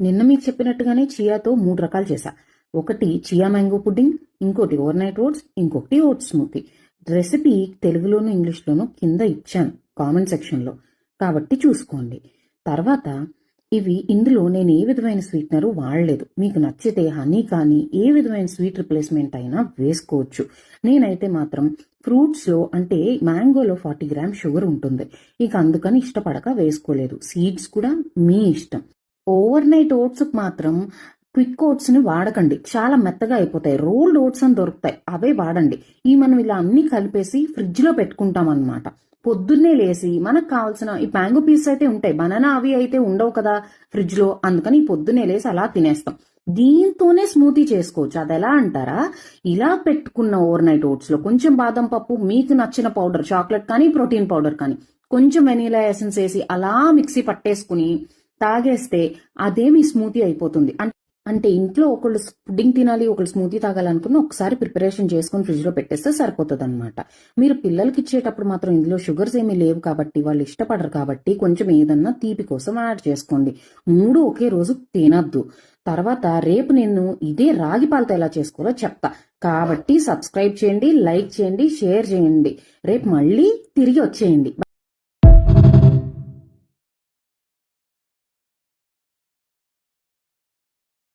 నిన్న మీకు చెప్పినట్టుగానే చియాతో మూడు రకాలు చేశా. ఒకటి చియా మ్యాంగో పుడ్డింగ్ ఇంకోటి ఓవర్ నైట్ ఓట్స్ ఇంకొకటి ఓట్స్ స్మూతీ. రెసిపీ తెలుగులోను ఇంగ్లీష్లోను కింద ఇచ్చాను కామెంట్ సెక్షన్లో. కాబట్టి చూసుకోండి. తర్వాత ఇవి ఇందులో నేను ఏ విధమైన స్వీట్నరు వాడలేదు. మీకు నచ్చితే హనీ కానీ ఏ విధమైన స్వీట్ రిప్లేస్మెంట్ అయినా వేసుకోవచ్చు. నేనైతే మాత్రం ఫ్రూట్స్లో అంటే మ్యాంగోలో ఫార్టీ గ్రామ్ షుగర్ ఉంటుంది. ఇక అందుకని ఇష్టపడక వేసుకోలేదు. సీడ్స్ కూడా మీ ఇష్టం. ఓవర్ నైట్ ఓట్స్ మాత్రం క్విక్ ఓట్స్ని వాడకండి. చాలా మెత్తగా అయిపోతాయి. రోల్డ్ ఓట్స్ అని దొరుకుతాయి. అవే వాడండి. ఈ మనం ఇలా అన్ని కలిపేసి ఫ్రిడ్జ్లో పెట్టుకుంటాం అన్నమాట పొద్దున్నే లేసి మనకు కావాల్సిన ఈ మ్యాంగో పీస్ అయితే ఉంటాయి. బనానా అవి అయితే ఉండవు కదా ఫ్రిడ్జ్లో అందుకని పొద్దున్నే లేసి అలా తినేస్తాం. దీంతోనే స్మూతీ చేసుకోవచ్చు. అది ఎలా అంటారా? ఇలా పెట్టుకున్న ఓవర్ నైట్ ఓట్స్లో కొంచెం బాదం పప్పు మీకు నచ్చిన పౌడర్ చాక్లెట్ కానీ ప్రోటీన్ పౌడర్ కానీ కొంచెం వెనీలా ఎసెన్స్ వేసి అలా మిక్సీ పట్టేసుకుని తాగేస్తే అదేమి స్మూతీ అయిపోతుంది. అంటే ఇంట్లో ఒకళ్ళు పుడ్డింగ్ తినాలి ఒకళ్ళు స్మూతీ తాగాలనుకున్న ఒకసారి ప్రిపరేషన్ చేసుకుని ఫ్రిడ్జ్లో పెట్టేస్తే సరిపోతుంది అనమాట మీరు పిల్లలకి ఇచ్చేటప్పుడు మాత్రం ఇందులో షుగర్స్ ఏమీ లేవు కాబట్టి వాళ్ళు ఇష్టపడరు కాబట్టి కొంచెం ఏదన్నా తీపి కోసం యాడ్ చేసుకోండి. మూడు ఒకే రోజు తినద్దు. తర్వాత రేపు నేను ఇదే రాగి పాలతో ఎలా చేసుకోవాలో చెప్తా. కాబట్టి సబ్స్క్రైబ్ చేయండి లైక్ చేయండి షేర్ చేయండి. రేపు మళ్ళీ తిరిగి వచ్చేయండి.